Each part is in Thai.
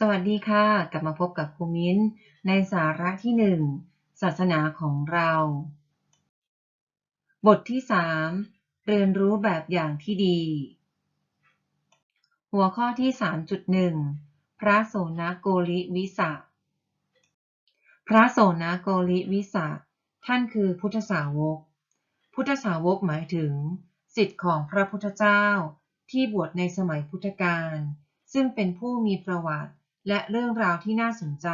สวัสดีค่ะ กลับมาพบกับครูมิ้น ในสาระที่หนึ่งศาสนาของเรา บทที่สามเรียนรู้แบบอย่างที่ดี หัวข้อที่ 3.1 พระโสนโกลิวิสะพระโสนโกลิวิสะท่านคือพุทธสาวก พุทธสาวกหมายถึงสิทธิ์ของพระพุทธเจ้าที่บวชในสมัยพุทธกาลซึ่งเป็นผู้มีประวัติ และเรื่องราวที่น่าสนใจ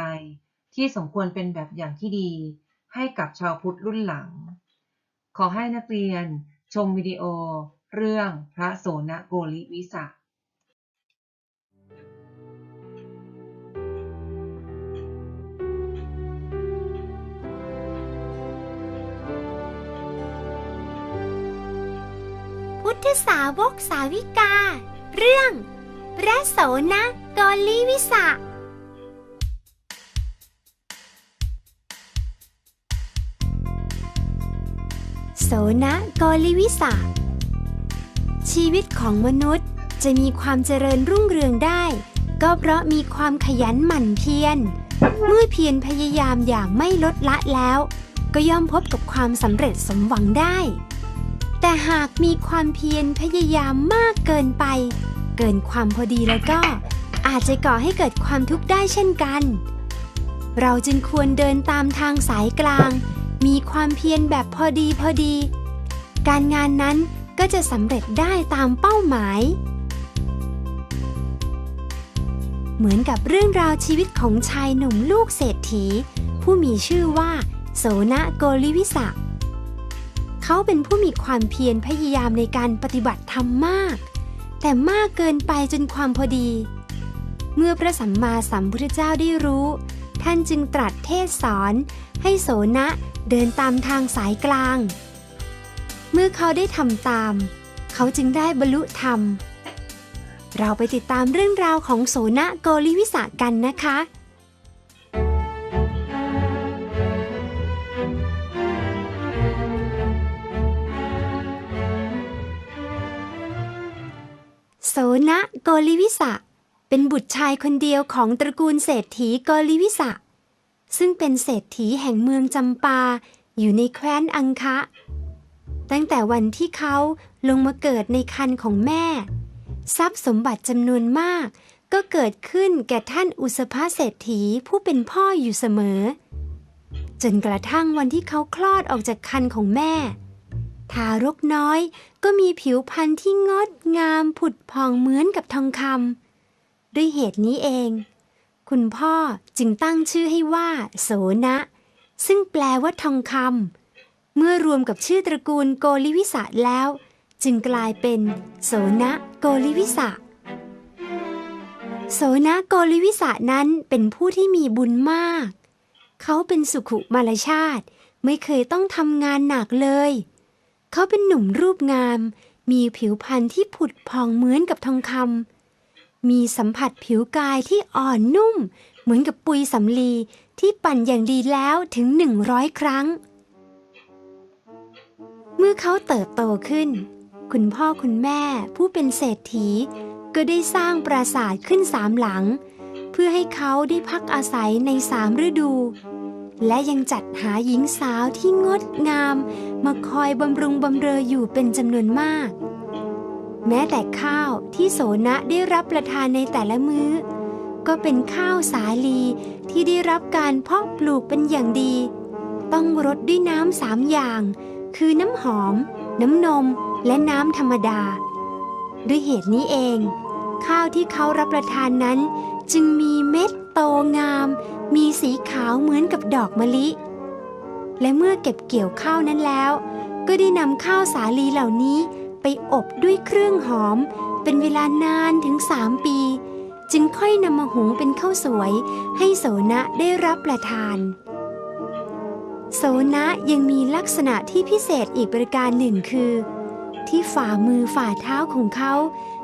ที่สมควรเป็นแบบอย่างที่ดี ให้กับชาวพุทธรุ่นหลัง ขอให้นักเรียนชมวิดีโอ เรื่องพระโสนโกลิวิสะพุทธสาวกสาวิกา เรื่อง พระโสนกอลิวิสะโสนกอลิวิสะชีวิตของมนุษย์จะมีความเจริญรุ่งเรืองได้ ก็เพราะมีความขยันหมั่นเพียรเมื่อเพียรพยายามอย่างไม่ลดละแล้ว ก็ย่อมพบกับความสำเร็จสมหวังได้ แต่หากมีความเพียรพยายามมากเกินไป กินความพอดีแล้วก็ อาจจะก่อให้เกิดความทุกข์ได้เช่นกัน เราจึงควรเดินตามทางสายกลาง มีความเพียรแบบพอดีพอดี การงานนั้นก็จะสำเร็จได้ตามเป้าหมาย เหมือนกับเรื่องราวชีวิตของชายหนุ่มลูกเศรษฐี ผู้มีชื่อว่า โสนโกลิวิสะเขาเป็นผู้มีความเพียรพยายามในการปฏิบัติธรรมมาก แต่มากเกินไปจนความพอดี เมื่อพระสัมมาสัมพุทธเจ้าได้รู้ ท่านจึงตรัสเทศสอน ให้โสนะเดินตามทางสายกลาง เมื่อเขาได้ทำตาม เขาจึงได้บรรลุธรรม เราไปติดตามเรื่องราวของโสนะโกลิวิสะกันนะคะ โสนะโกลิวิสะ เป็นบุตรชายคนเดียวของตระกูลเศรษฐีโกลิวิสะ ซึ่งเป็นเศรษฐีแห่งเมืองจำปา อยู่ในแคว้นอังคะ ตั้งแต่วันที่เขาลงมาเกิดในคันของแม่ ทรัพย์สมบัติจำนวนมากก็เกิดขึ้นแก่ท่านอุสภาเศรษฐีผู้เป็นพ่ออยู่เสมอ จนกระทั่งวันที่เขาคลอดออกจากคันของแม่ ทารกน้อยก็มีผิวพรรณที่งดงามผุดผ่องเหมือนกับทองคำด้วยเหตุนี้เอง คุณพ่อจึงตั้งชื่อให้ว่า โสนะ ซึ่งแปลว่าทองคำเมื่อรวมกับชื่อตระกูลโกลิวิสะแล้ว จึงกลายเป็น โสนะโกลิวิสะโสนะโกลิวิสะนั้นเป็นผู้ที่มีบุญมาก เขาเป็นสุขุมารชาติ ไม่เคยต้องทำงานหนักเลย เขาเป็นหนุ่มรูปงาม มีผิวพรรณที่ผุดผ่องเหมือนกับทองคำมีสัมผัสผิวกายที่อ่อนนุ่ม เหมือนกับปุยสำลีที่ปั่นอย่างดีแล้วถึงหนึ่งร้อยครั้ง เมื่อเขาเติบโตขึ้น คุณพ่อคุณแม่ผู้เป็นเศรษฐี ก็ได้สร้างปราสาทขึ้นสามหลัง เพื่อให้เขาได้พักอาศัยในสามฤดู และยังจัดหาหญิงสาวที่งดงาม มาคอยบำรุงบำเรออยู่เป็นจำนวนมาก แม้แต่ข้าวที่โสนะได้รับประทานในแต่ละมื้อ ก็เป็นข้าวสาลีที่ได้รับการเพาะปลูกเป็นอย่างดี ต้องรดด้วยน้ำสามอย่าง คือน้ำหอม น้ำนม และน้ำธรรมดา ด้วยเหตุนี้เอง ข้าวที่เขารับประทานนั้นจึงมีเม็ดโตงาม มีสีขาวเหมือนกับดอกมะลิ และเมื่อเก็บเกี่ยวข้าวนั้นแล้ว ก็ได้นำข้าวสาลีเหล่านี้ไปอบด้วยเครื่องหอม เป็นเวลานานถึงสามปี จึงค่อยนำมาหุงเป็นข้าวสวย ให้โสนะได้รับประทาน โสนะยังมีลักษณะที่พิเศษอีกประการหนึ่งคือ ที่ฝ่ามือฝ่าเท้าของเขา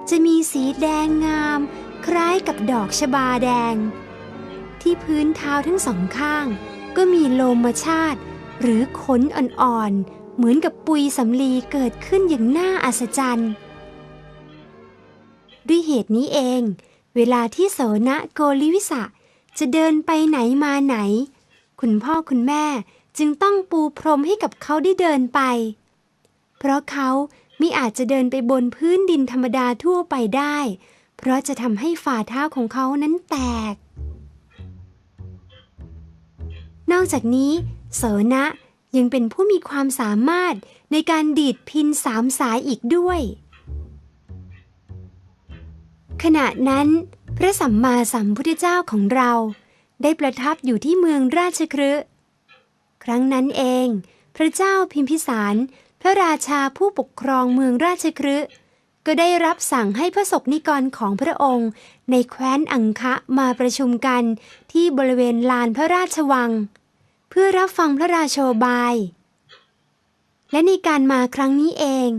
จะมีสีแดงงาม คล้ายกับดอกชบาแดง ที่พื้นเท้าทั้งสองข้าง ก็มีโลมาชาติ หรือขนอ่อนๆ เหมือนกับปุยสำลีเกิดขึ้นอย่างน่าอัศจรรย์ ด้วยเหตุนี้เอง เวลาที่โสนะโกลิวิสะจะเดินไปไหนมาไหน คุณพ่อคุณแม่จึงต้องปูพรมให้กับเขาได้เดินไป เพราะเขามิอาจจะเดินไปบนพื้นดินธรรมดาทั่วไปได้ เพราะจะทำให้ฝ่าเท้าของเขานั้นแตก อกจากนี้โสนะยังเป็นผู้มีความสามารถในการดีดพินสามสายอีกด้วย ขณะนั้น พระสัมมาสัมพุทธเจ้าของเราได้ประทับอยู่ที่เมืองราชคฤห์ครั้งนั้นเอง พระเจ้าพิมพิสาร พระราชาผู้ปกครองเมืองราชคฤห์ก็ได้รับสั่งให้พระศกนิกรของพระองค์ ในแคว้นอังคะมาประชุมกันที่บริเวณลานพระราชวัง พื่อรับฟังพระราโชบาย และในการมาครั้งนี้เอง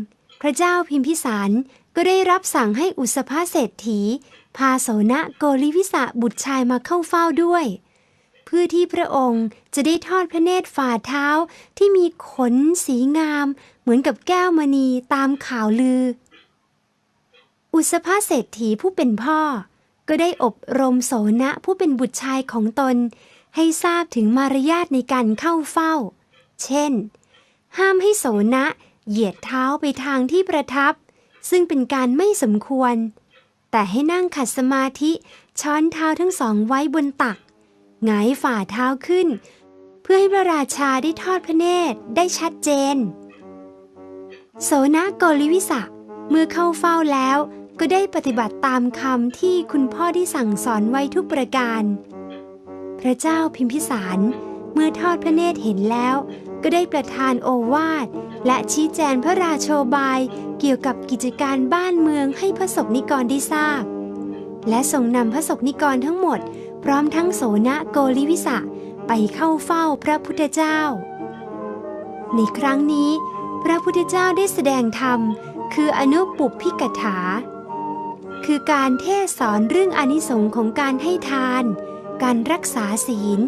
พระเจ้าพิมพิสารก็ได้รับสั่งให้อุสภาเศรษฐี พาโสนะโกลิวิสะบุตรชายมาเข้าเฝ้าด้วย เพื่อที่พระองค์จะได้ทอดพระเนตรฝ่าเท้าที่มีขนสีงาม เหมือนกับแก้วมณีตามข่าวลือ อุสภาเศรษฐีผู้เป็นพ่อ ก็ได้อบรมโสนะผู้เป็นบุตรชายของตน ให้ทราบถึงมารยาทในการเข้าเฝ้า เช่น ห้ามให้โสนะเหยียดเท้าไปทางที่ประทับ ซึ่งเป็นการไม่สมควร แต่ให้นั่งขัดสมาธิช้อนเท้าทั้งสองไว้บนตัก หงายฝ่าเท้าขึ้น เพื่อให้พระราชาได้ทอดพระเนตรได้ชัดเจน โสนะโกลิวิสะเมื่อเข้าเฝ้าแล้วก็ได้ปฏิบัติตามคำที่คุณพ่อได้สั่งสอนไว้ทุกประการ พระเจ้าพิมพิสารเมื่อทอดพระเนตรเห็นแล้ว ก็ได้ประทานโอวาท และชี้แจงพระราโชบาย เกี่ยวกับกิจการบ้านเมืองให้พระสกนิกรได้ทราบ และส่งนำพระสกนิกรทั้งหมด พร้อมทั้งโสนะโกลิวิสะไปเข้าเฝ้าพระพุทธเจ้า ในครั้งนี้ พระพุทธเจ้าได้แสดงธรรม คืออนุปุปพิกถา คือการเทศสอนเรื่องอนิสงส์ของการให้ทาน การรักษาศีล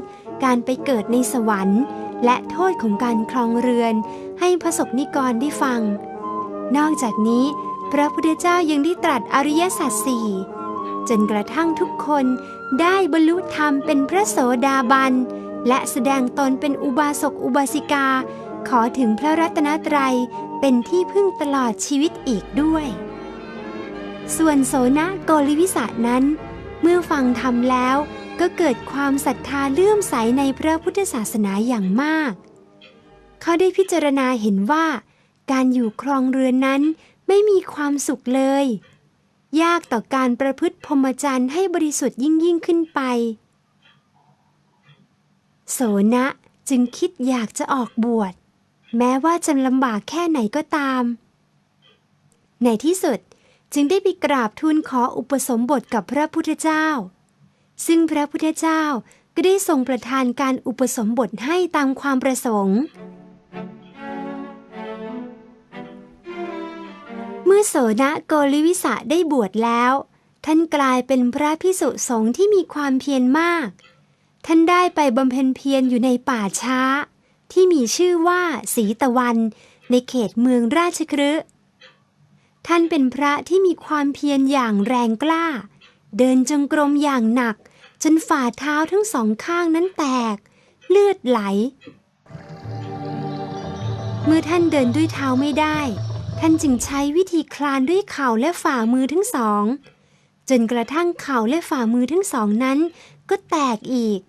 การไปเกิดในสวรรค์ และโทษของการครองเรือน ให้พระสกนิกรได้ฟัง นอกจากนี้ พระพุทธเจ้ายังได้ตรัสอริยสัจสี่จนกระทั่งทุกคนได้บรรลุธรรมเป็นพระโสดาบัน และแสดงตนเป็นอุบาสกอุบาสิกา ขอถึงพระรัตนตรัยเป็นที่พึ่งตลอดชีวิตอีกด้วย ส่วนโสนะโกลิวิสะนั้น เมื่อฟังธรรมแล้ว ก็เกิดความศรัทธาเลื่อมใสในพระพุทธศาสนาอย่างมาก เขาได้พิจารณาเห็นว่า การอยู่ครองเรือนนั้นไม่มีความสุขเลย ยากต่อการประพฤติพรหมจรรย์ให้บริสุทธิ์ยิ่งยิ่งขึ้นไป โสนะจึงคิดอยากจะออกบวช แม้ว่าจะลำบากแค่ไหนก็ตาม ในที่สุดจึงได้ไปกราบทูลขออุปสมบทกับพระพุทธเจ้า ซึ่งพระพุทธเจ้าก็ได้ทรงประทานการอุปสมบทให้ตามความประสงค์ เมื่อโสนะโกลิวิสะได้บวชแล้ว ท่านกลายเป็นพระพิสุสงฆ์ที่มีความเพียรมาก ท่านได้ไปบำเพ็ญเพียรอยู่ในป่าช้า ที่มีชื่อว่าสีตะวันในเขตเมืองราชคฤห์ท่านเป็นพระที่มีความเพียรอย่างแรงกล้า เดินจงกรมอย่างหนัก จนฝ่าเท้าทั้งสองข้างนั้นแตก เลือดไหล เมื่อท่านเดินด้วยเท้าไม่ได้ ท่านจึงใช้วิธีคลานด้วยเข่าและฝ่ามือทั้งสอง จนกระทั่งเข่าและฝ่ามือทั้งสองนั้น ก็แตกอีก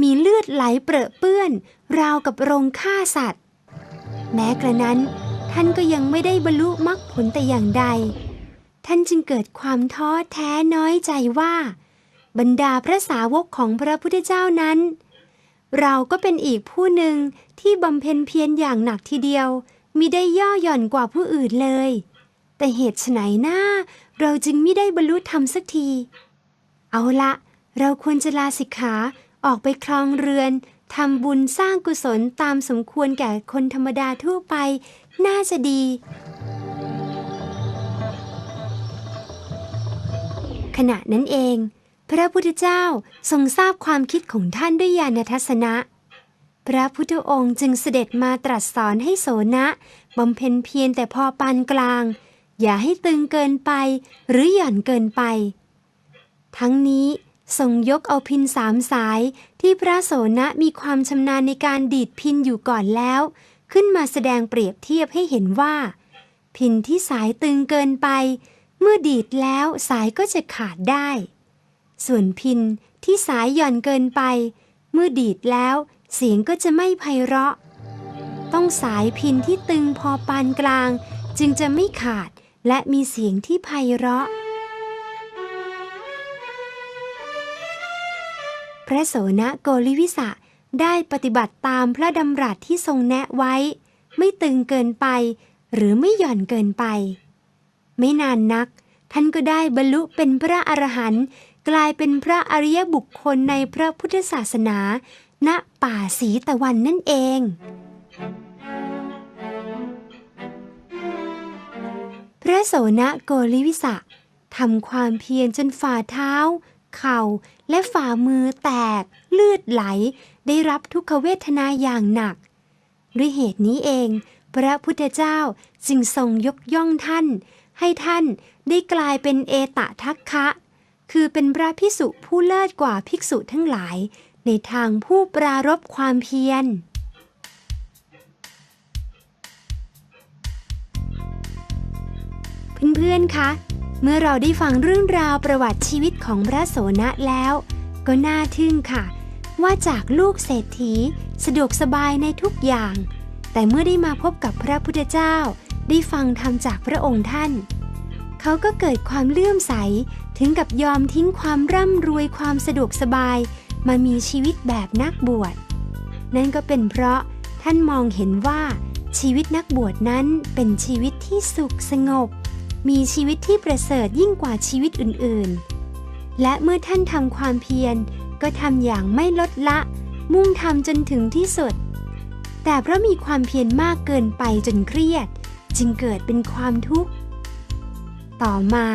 มีเลือดไหลเปรอะเปื้อน ราวกับโรงฆ่าสัตว์ แม้กระนั้น ท่านก็ยังไม่ได้บรรลุมรรคผลแต่อย่างใด ท่านจึงเกิดความท้อแท้น้อยใจว่า บรรดาพระสาวกของพระพุทธเจ้านั้น เราก็เป็นอีกผู้หนึ่งที่บำเพ็ญเพียรอย่างหนักทีเดียวมิได้ย่อหย่อนกว่าผู้อื่นเลย แต่เหตุไฉนหน้า เราจึงไม่ได้บรรลุธรรมสักที เอาละ เราควรจะลาสิกขาออกไปครองเรือนทำบุญสร้างกุศลตามสมควรแก่คนธรรมดาทั่วไป น่าจะดี ขณะนั้นเอง พระพุทธเจ้าทรงทราบความคิดของท่านด้วยญาณทัศนะ พระพุทธองค์จึงเสด็จมาตรัสสอนให้โสนะบำเพ็ญเพียรแต่พอปานกลาง อย่าให้ตึงเกินไปหรือหย่อนเกินไป ทั้งนี้ทรงยกเอาพินสามสายที่พระโสนะมีความชำนาญในการดีดพินอยู่ก่อนแล้ว ขึ้นมาแสดงเปรียบเทียบให้เห็นว่า พินที่สายตึงเกินไป เมื่อดีดแล้วสายก็จะขาดได้ ส่วนพินที่สายหย่อนเกินไป เมื่อดีดแล้วเสียงก็จะไม่ไพเราะ ต้องสายพินที่ตึงพอปานกลาง จึงจะไม่ขาดและมีเสียงที่ไพเราะ พระโสนโกลิวิสะได้ปฏิบัติตามพระดำรัสที่ทรงแนะไว้ ไม่ตึงเกินไป หรือไม่หย่อนเกินไป ไม่นานนัก ท่านก็ได้บรรลุเป็นพระอรหันต์ กลายเป็นพระอริยบุคคลในพระพุทธศาสนา ณป่าสีตะวันนั่นเอง พระโสนโกลิวิสะทำความเพียรจนฝ่าเท้า เข่าและฝ่ามือแตก เลือดไหล ได้รับทุกขเวทนาอย่างหนัก ด้วยเหตุนี้เอง พระพุทธเจ้าจึงทรงยกย่องท่าน ให้ท่านได้กลายเป็นเอตะทัคคะ คือเป็นพระพิสุผู้เลิศกว่าภิกษุทั้งหลาย ในทางผู้ปรารบความเพียร เพื่อนๆ คะ เมื่อเราได้ฟังเรื่องราวประวัติชีวิตของพระโสนะแล้ว ก็น่าทึ่งค่ะ ว่าจากลูกเศรษฐีสะดวกสบายในทุกอย่าง แต่เมื่อได้มาพบกับพระพุทธเจ้า ได้ฟังธรรมจากพระองค์ท่าน เขาก็เกิดความเลื่อมใส ถึงกับยอมทิ้งความร่ำรวยความสะดวกสบาย มามีชีวิตแบบนักบวช นั่นก็เป็นเพราะท่านมองเห็นว่าชีวิตนักบวชนั้นเป็นชีวิตที่สุขสงบ มีชีวิตที่ประเสริฐยิ่งกว่าชีวิตอื่นๆ และเมื่อท่านทำความเพียร ก็ทำอย่างไม่ลดละ มุ่งทำจนถึงที่สุด แต่เพราะมีความเพียรมากเกินไปจนเครียด จึงเกิดเป็นความทุกข์ ต่อมา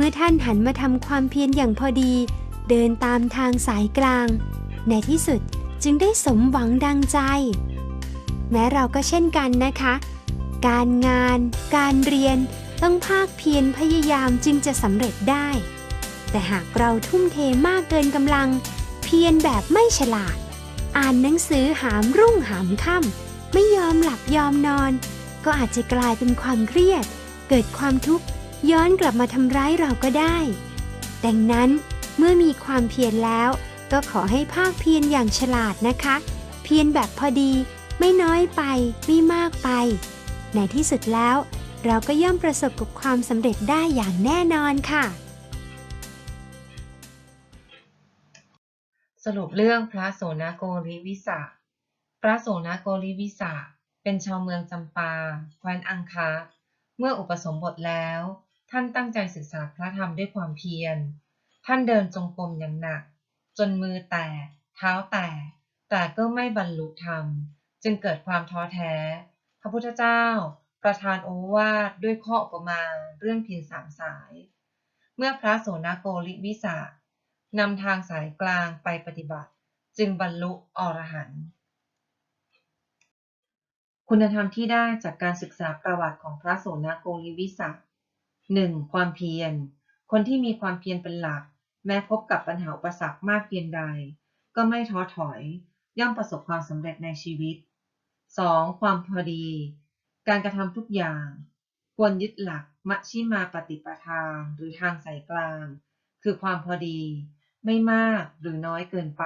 เมื่อท่านหันมาทำความเพียรอย่างพอดี เดินตามทางสายกลาง ในที่สุดจึงได้สมหวังดังใจ แม้เราก็เช่นกันนะคะ การงาน การเรียนต้องภาคเพียรพยายามจึงจะสำเร็จได้ แต่หากเราทุ่มเทมากเกินกำลัง เพียรแบบไม่ฉลาด อ่านหนังสือหามรุ่งหามค่ำไม่ยอมหลับยอมนอน ก็อาจจะกลายเป็นความเครียด เกิดความทุกข์ ย้อนกลับมาทำร้ายเราก็ได้ ดังนั้นเมื่อมีความเพียรแล้ว ก็ขอให้ภาคเพียรอย่างฉลาดนะคะ เพียรแบบพอดี ไม่น้อยไป ไม่มากไป ในที่สุดแล้ว เราก็ย่อมประสบกับความสำเร็จได้อย่างแน่นอนค่ะ สรุปเรื่องพระโสนโกริวิสะพระโสนโกริวิสะเป็นชาวเมืองจำปา แคว้นอังคะเมื่ออุปสมบทแล้ว ท่านตั้งใจศึกษาพระธรรมด้วยความเพียร ท่านเดินจงกรมอย่างหนัก จนมือแตก เท้าแตก แต่ก็ไม่บรรลุธรรม จึงเกิดความท้อแท้ พระพุทธเจ้า ประทานโอวาทด้วยข้ออุปมาเรื่องพินสามสาย เมื่อพระโสนโกริวิสะนำทางสายกลางไปปฏิบัติ จึงบรรลุอรหันต์คุณธรรมที่ได้จากการศึกษาประวัติของพระโสนโกริวิสะ 1. ความเพียร คนที่มีความเพียรเป็นหลัก แม้พบกับปัญหาอุปสรรคมากเพียงใด ก็ไม่ท้อถอย ย่อมประสบความสำเร็จในชีวิต 2. ความพอดี การกระทำทุกอย่าง ควรยึดหลักมัชชิมาปฏิปทาหรือทางสายกลาง คือความพอดี ไม่มากหรือน้อยเกินไป